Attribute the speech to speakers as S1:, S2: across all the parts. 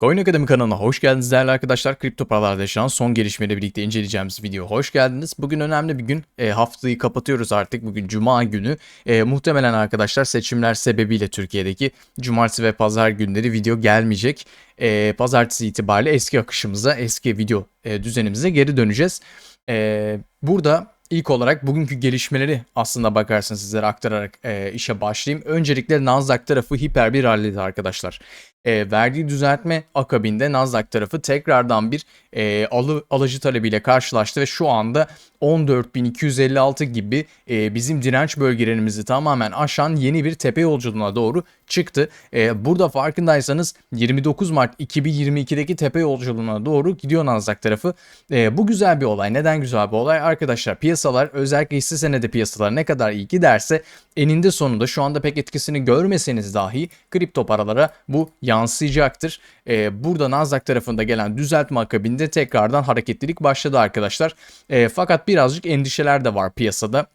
S1: Coin Akademi kanalına hoş geldiniz değerli arkadaşlar. Kripto paralarda yaşanan son gelişmeyle birlikte inceleyeceğimiz video hoş geldiniz. Bugün önemli bir gün. E, haftayı kapatıyoruz artık. Bugün Cuma günü. E, muhtemelen arkadaşlar seçimler sebebiyle Türkiye'deki Cumartesi ve Pazar günleri video gelmeyecek. E, Pazartesi itibariyle eski akışımıza, eski video e, düzenimize geri döneceğiz. E, burada İlk olarak bugünkü gelişmeleri aslında bakarsanız sizlere aktararak e, işe başlayayım. Öncelikle Nasdaq tarafı hiper bir ralliydi arkadaşlar. E, verdiği düzeltme akabinde Nasdaq tarafı tekrardan bir e, alı, alıcı talebiyle karşılaştı ve şu anda 14.256 gibi e, bizim direnç bölgelerimizi tamamen aşan yeni bir tepe yolculuğuna doğru çıktı. E, burada farkındaysanız 29 Mart 2022'deki tepe yolculuğuna doğru gidiyor Nasdaq tarafı. E, bu güzel bir olay. Neden güzel bir olay? Arkadaşlar piyasalar özellikle hisse senedi piyasaları ne kadar iyi giderse eninde sonunda şu anda pek etkisini görmeseniz dahi kripto paralara bu yansıyacaktır. E, burada Nasdaq tarafında gelen düzeltme akabinde tekrardan hareketlilik başladı arkadaşlar. E, fakat birazcık endişeler de var piyasada.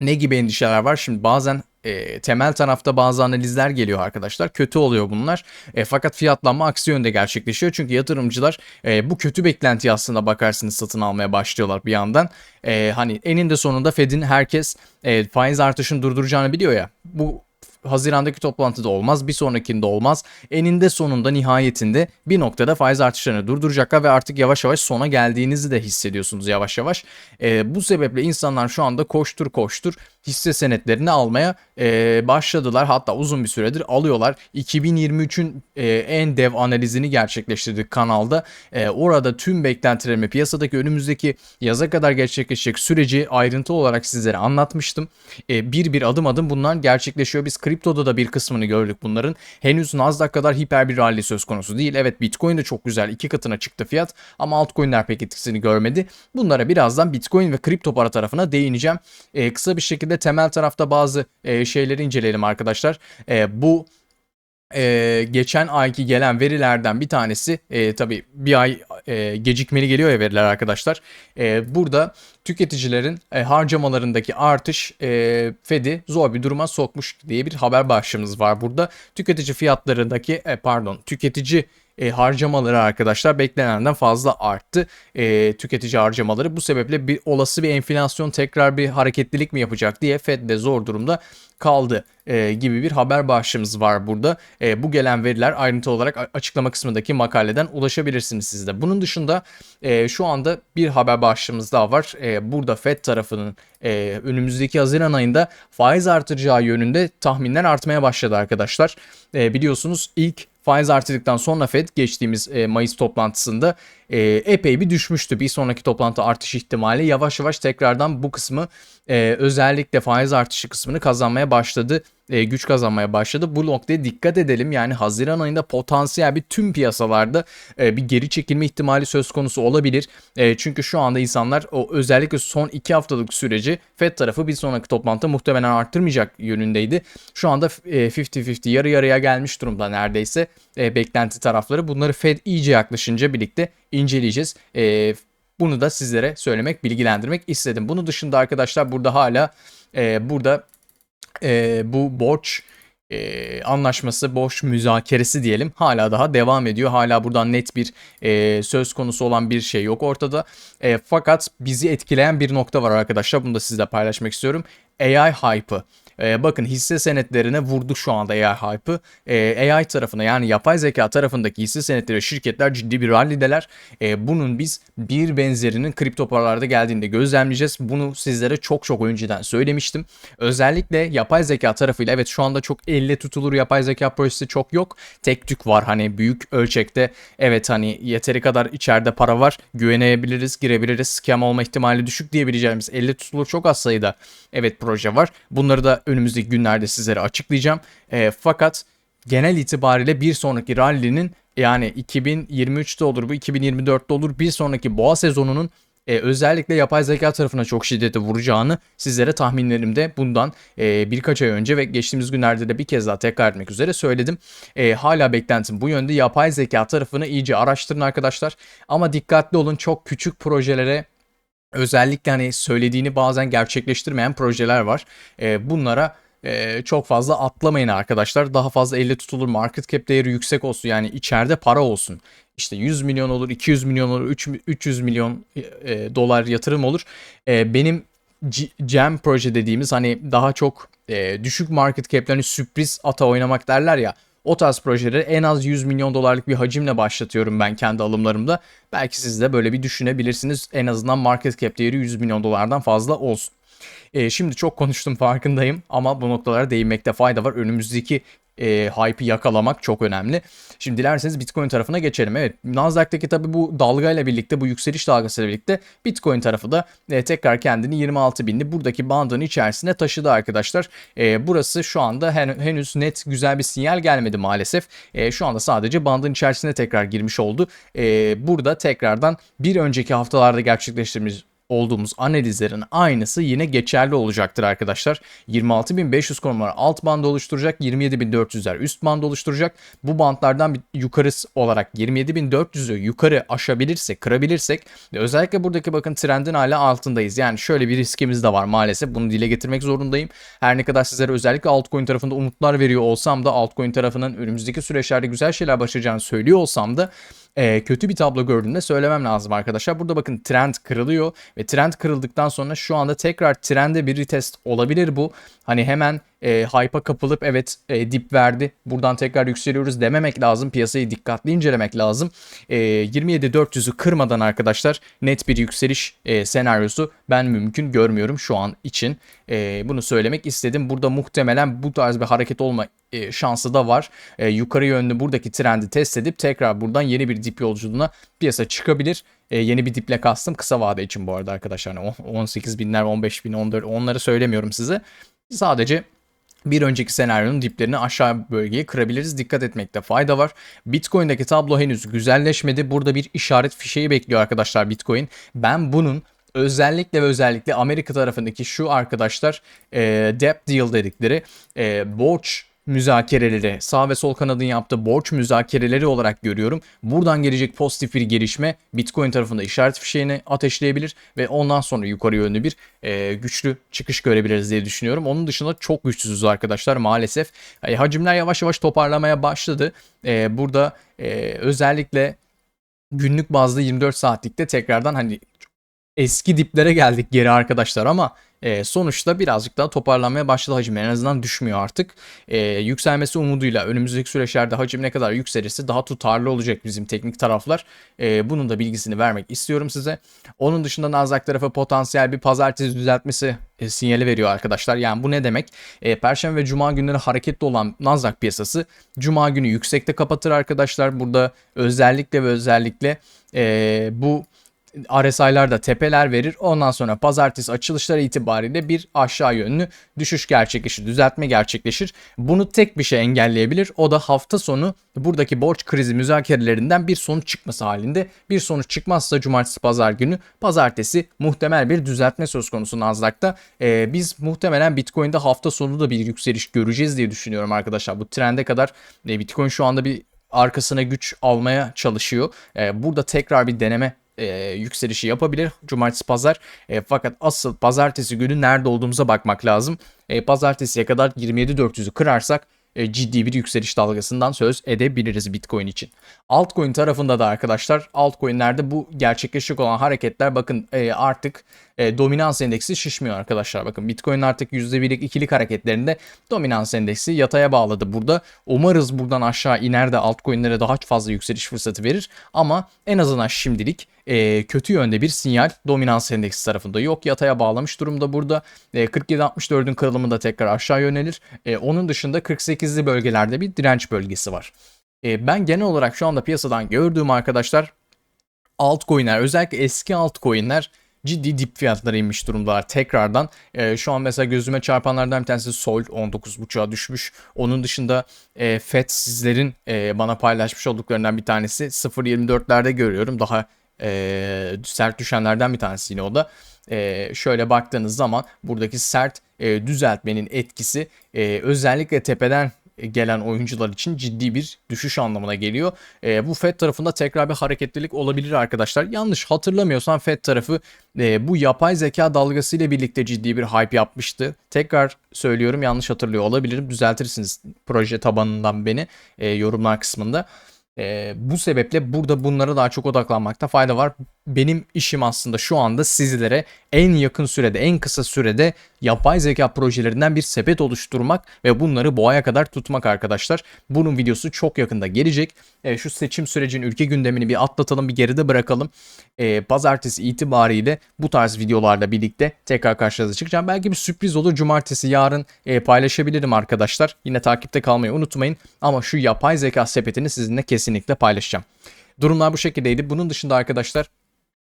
S1: Ne gibi endişeler var? Şimdi bazen e, temel tarafta bazı analizler geliyor arkadaşlar. Kötü oluyor bunlar. E, fakat fiyatlanma aksi yönde gerçekleşiyor. Çünkü yatırımcılar e, bu kötü beklentiyi aslında bakarsınız satın almaya başlıyorlar bir yandan. E, hani eninde sonunda Fed'in herkes e, faiz artışını durduracağını biliyor ya. Bu Haziran'daki toplantıda olmaz, bir sonrakinde olmaz. Eninde sonunda nihayetinde bir noktada faiz artışlarını durduracaklar ve artık yavaş yavaş sona geldiğinizi de hissediyorsunuz yavaş yavaş. E, bu sebeple insanlar şu anda koştur koştur hisse senetlerini almaya e, başladılar. Hatta uzun bir süredir alıyorlar. 2023'ün e, en dev analizini gerçekleştirdik kanalda. E, orada tüm beklentilerimi piyasadaki önümüzdeki yaza kadar gerçekleşecek süreci ayrıntı olarak sizlere anlatmıştım. E, bir bir adım adım bunlar gerçekleşiyor. Biz kriptoda da bir kısmını gördük bunların. Henüz Nasdaq kadar hiper bir rally söz konusu değil. Evet Bitcoin de çok güzel iki katına çıktı fiyat ama altcoin'ler pek etkisini görmedi. Bunlara birazdan Bitcoin ve kripto para tarafına değineceğim. E, kısa bir şekilde temel tarafta bazı e, şeyleri inceleyelim arkadaşlar. E, bu e, geçen ayki gelen verilerden bir tanesi e, tabii bir ay e, gecikmeli geliyor ya veriler arkadaşlar. E, burada tüketicilerin e, harcamalarındaki artış e, Fed'i zor bir duruma sokmuş diye bir haber başlığımız var burada. Tüketici fiyatlarındaki e, pardon tüketici e, harcamaları arkadaşlar beklenenden fazla arttı e, tüketici harcamaları. Bu sebeple bir olası bir enflasyon tekrar bir hareketlilik mi yapacak diye Fed de zor durumda kaldı e, gibi bir haber başlığımız var burada. E, bu gelen veriler ayrıntı olarak açıklama kısmındaki makaleden ulaşabilirsiniz siz de. Bunun dışında e, şu anda bir haber başlığımız daha var. E, burada Fed tarafının e, önümüzdeki Haziran ayında faiz artıracağı yönünde tahminler artmaya başladı arkadaşlar. E, biliyorsunuz ilk faiz artırdıktan sonra Fed geçtiğimiz e, Mayıs toplantısında e, epey bir düşmüştü. Bir sonraki toplantı artış ihtimali yavaş yavaş tekrardan bu kısmı e, özellikle faiz artışı kısmını kazanmaya başladı. E, güç kazanmaya başladı. Bu noktaya dikkat edelim. Yani Haziran ayında potansiyel bir tüm piyasalarda e, bir geri çekilme ihtimali söz konusu olabilir. E, çünkü şu anda insanlar o özellikle son 2 haftalık süreci Fed tarafı bir sonraki toplantı muhtemelen arttırmayacak yönündeydi. Şu anda 50-50 yarı yarıya gelmiş durumda neredeyse e, beklenti tarafları. Bunları Fed iyice yaklaşınca birlikte inceleyeceğiz. E, bunu da sizlere söylemek, bilgilendirmek istedim. Bunun dışında arkadaşlar burada hala e, burada e, bu borç e, anlaşması, borç müzakeresi diyelim hala daha devam ediyor. Hala buradan net bir e, söz konusu olan bir şey yok ortada. E, fakat bizi etkileyen bir nokta var arkadaşlar. Bunu da sizle paylaşmak istiyorum. AI hype'ı. E, bakın hisse senetlerine vurdu şu anda AI hype'ı. E, AI tarafına yani yapay zeka tarafındaki hisse senetleri şirketler ciddi bir rallideler. E, bunun biz bir benzerinin kripto paralarda geldiğinde gözlemleyeceğiz. Bunu sizlere çok çok önceden söylemiştim. Özellikle yapay zeka tarafıyla evet şu anda çok elle tutulur yapay zeka projesi çok yok. Tek tük var hani büyük ölçekte. Evet hani yeteri kadar içeride para var. Güvenebiliriz, girebiliriz. Scam olma ihtimali düşük diyebileceğimiz elle tutulur çok az sayıda evet proje var. Bunları da önümüzdeki günlerde sizlere açıklayacağım. E, fakat genel itibariyle bir sonraki rally'nin yani 2023'te olur bu 2024'te olur bir sonraki boğa sezonunun e, özellikle yapay zeka tarafına çok şiddetli vuracağını sizlere tahminlerimde bundan e, birkaç ay önce ve geçtiğimiz günlerde de bir kez daha tekrar etmek üzere söyledim. E, hala beklentim bu yönde yapay zeka tarafını iyice araştırın arkadaşlar ama dikkatli olun çok küçük projelere özellikle hani söylediğini bazen gerçekleştirmeyen projeler var. E, bunlara e, çok fazla atlamayın arkadaşlar. Daha fazla elle tutulur market cap değeri yüksek olsun yani içeride para olsun. İşte 100 milyon olur, 200 milyon olur, 3, 300 milyon e, dolar yatırım olur. E, benim Jam proje dediğimiz hani daha çok e, düşük market cap'lerini sürpriz ata oynamak derler ya. O tarz projeleri en az 100 milyon dolarlık bir hacimle başlatıyorum ben kendi alımlarımda. Belki siz de böyle bir düşünebilirsiniz. En azından market cap değeri 100 milyon dolardan fazla olsun. E, şimdi çok konuştum farkındayım ama bu noktalara değinmekte fayda var. Önümüzdeki e, hype'ı yakalamak çok önemli. Şimdi dilerseniz Bitcoin tarafına geçelim. Evet Nasdaq'taki tabi bu dalgayla birlikte bu yükseliş dalgasıyla birlikte Bitcoin tarafı da e, tekrar kendini 26 binli buradaki bandın içerisine taşıdı arkadaşlar. E, burası şu anda hen, henüz net güzel bir sinyal gelmedi maalesef. E, şu anda sadece bandın içerisine tekrar girmiş oldu. E, burada tekrardan bir önceki haftalarda gerçekleştirdiğimiz olduğumuz analizlerin aynısı yine geçerli olacaktır arkadaşlar. 26.500 konumlar alt bandı oluşturacak, 27.400'ler üst bandı oluşturacak. Bu bantlardan yukarısı olarak 27.400'ü yukarı aşabilirsek, kırabilirsek ve özellikle buradaki bakın trendin hala altındayız. Yani şöyle bir riskimiz de var maalesef. Bunu dile getirmek zorundayım. Her ne kadar sizlere özellikle altcoin tarafında umutlar veriyor olsam da altcoin tarafının önümüzdeki süreçlerde güzel şeyler başaracağını söylüyor olsam da e, kötü bir tablo gördüğünde söylemem lazım arkadaşlar. Burada bakın trend kırılıyor ve trend kırıldıktan sonra şu anda tekrar trende bir retest olabilir bu. Hani hemen e, hype'a kapılıp evet e, dip verdi buradan tekrar yükseliyoruz dememek lazım. Piyasayı dikkatli incelemek lazım. E, 27.400'ü kırmadan arkadaşlar net bir yükseliş e, senaryosu ben mümkün görmüyorum şu an için. E, bunu söylemek istedim. Burada muhtemelen bu tarz bir hareket olma e, şansı da var. E, yukarı yönlü buradaki trendi test edip tekrar buradan yeni bir dip yolculuğuna piyasa çıkabilir. E, yeni bir diple kastım kısa vade için bu arada arkadaşlar. Yani 18 binler, 15 bin, 14 onları söylemiyorum size. Sadece bir önceki senaryonun diplerini aşağı bölgeye kırabiliriz. Dikkat etmekte fayda var. Bitcoin'deki tablo henüz güzelleşmedi. Burada bir işaret fişeği bekliyor arkadaşlar Bitcoin. Ben bunun özellikle ve özellikle Amerika tarafındaki şu arkadaşlar e, debt deal dedikleri e, borç müzakereleri, sağ ve sol kanadın yaptığı borç müzakereleri olarak görüyorum. Buradan gelecek pozitif bir gelişme Bitcoin tarafında işaret fişeğini ateşleyebilir ve ondan sonra yukarı yönlü bir e, güçlü çıkış görebiliriz diye düşünüyorum. Onun dışında çok güçsüzüz arkadaşlar maalesef. E, hacimler yavaş yavaş toparlamaya başladı. E, burada e, özellikle günlük bazda 24 saatlikte tekrardan hani eski diplere geldik geri arkadaşlar ama e, sonuçta birazcık daha toparlanmaya başladı hacim. En azından düşmüyor artık. E, yükselmesi umuduyla önümüzdeki süreçlerde hacim ne kadar yükselirse daha tutarlı olacak bizim teknik taraflar. E, bunun da bilgisini vermek istiyorum size. Onun dışında Nasdaq tarafı potansiyel bir pazartesi düzeltmesi e, sinyali veriyor arkadaşlar. Yani bu ne demek? E, Perşembe ve Cuma günleri hareketli olan Nasdaq piyasası Cuma günü yüksekte kapatır arkadaşlar. Burada özellikle ve özellikle e, bu RSI'lar da tepeler verir. Ondan sonra pazartesi açılışları itibariyle bir aşağı yönlü düşüş gerçekleşir, düzeltme gerçekleşir. Bunu tek bir şey engelleyebilir. O da hafta sonu buradaki borç krizi müzakerelerinden bir sonuç çıkması halinde. Bir sonuç çıkmazsa cumartesi pazar günü pazartesi muhtemel bir düzeltme söz konusu Nasdaq'ta. Ee, biz muhtemelen Bitcoin'de hafta sonu da bir yükseliş göreceğiz diye düşünüyorum arkadaşlar. Bu trende kadar e, Bitcoin şu anda bir arkasına güç almaya çalışıyor. Ee, burada tekrar bir deneme e, yükselişi yapabilir cumartesi pazar. E, fakat asıl pazartesi günü nerede olduğumuza bakmak lazım. E, pazartesiye kadar 27.400'ü kırarsak e, ciddi bir yükseliş dalgasından söz edebiliriz Bitcoin için. Altcoin tarafında da arkadaşlar altcoin'lerde bu gerçekleşecek olan hareketler bakın e, artık e, dominans endeksi şişmiyor arkadaşlar. Bakın Bitcoin artık %1'lik ikilik hareketlerinde dominans endeksi yataya bağladı burada. Umarız buradan aşağı iner de altcoin'lere daha fazla yükseliş fırsatı verir. Ama en azından şimdilik e, kötü yönde bir sinyal dominans endeksi tarafında yok. Yataya bağlamış durumda burada. E, 47-64'ün kırılımı da tekrar aşağı yönelir. E, onun dışında 48'li bölgelerde bir direnç bölgesi var. E, ben genel olarak şu anda piyasadan gördüğüm arkadaşlar altcoin'ler özellikle eski altcoin'ler ciddi dip fiyatlara inmiş durumdalar tekrardan. E, şu an mesela gözüme çarpanlardan bir tanesi Sol 19.5'a düşmüş. Onun dışında e, FED sizlerin e, bana paylaşmış olduklarından bir tanesi 0.24'lerde görüyorum. Daha e, sert düşenlerden bir tanesi yine o da. E, şöyle baktığınız zaman buradaki sert e, düzeltmenin etkisi e, özellikle tepeden gelen oyuncular için ciddi bir düşüş anlamına geliyor. E, bu FED tarafında tekrar bir hareketlilik olabilir arkadaşlar. Yanlış hatırlamıyorsam FED tarafı e, bu yapay zeka dalgası ile birlikte ciddi bir hype yapmıştı. Tekrar söylüyorum yanlış hatırlıyor olabilirim. Düzeltirsiniz proje tabanından beni e, yorumlar kısmında. Ee, bu sebeple burada bunlara daha çok odaklanmakta fayda var. Benim işim aslında şu anda sizlere en yakın sürede, en kısa sürede yapay zeka projelerinden bir sepet oluşturmak ve bunları boğaya kadar tutmak arkadaşlar. Bunun videosu çok yakında gelecek. Ee, şu seçim sürecinin ülke gündemini bir atlatalım, bir geride bırakalım. Ee, pazartesi itibariyle bu tarz videolarla birlikte tekrar karşınıza çıkacağım. Belki bir sürpriz olur. Cumartesi yarın e, paylaşabilirim arkadaşlar. Yine takipte kalmayı unutmayın. Ama şu yapay zeka sepetini sizinle kesinlikle paylaşacağım. Durumlar bu şekildeydi. Bunun dışında arkadaşlar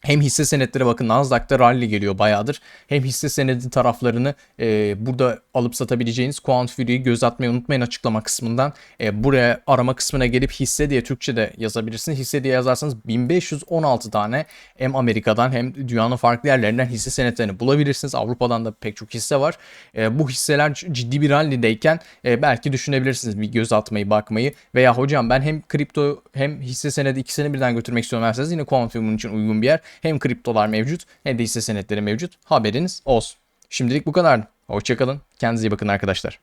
S1: hem hisse senetleri bakın Nasdaq'ta rally geliyor bayağıdır. Hem hisse senedi taraflarını e, burada alıp satabileceğiniz Quant Fury'yi göz atmayı unutmayın açıklama kısmından. E, buraya arama kısmına gelip hisse diye Türkçe de yazabilirsiniz. Hisse diye yazarsanız 1516 tane hem Amerika'dan hem dünyanın farklı yerlerinden hisse senetlerini bulabilirsiniz. Avrupa'dan da pek çok hisse var. E, bu hisseler ciddi bir rallydeyken e, belki düşünebilirsiniz bir göz atmayı bakmayı. Veya hocam ben hem kripto hem hisse senedi ikisini birden götürmek istiyorum derseniz yine Quant Fury için uygun bir yer. Hem kriptolar mevcut hem de hisse senetleri mevcut. Haberiniz olsun. Şimdilik bu kadar. Hoşçakalın. Kendinize iyi bakın arkadaşlar.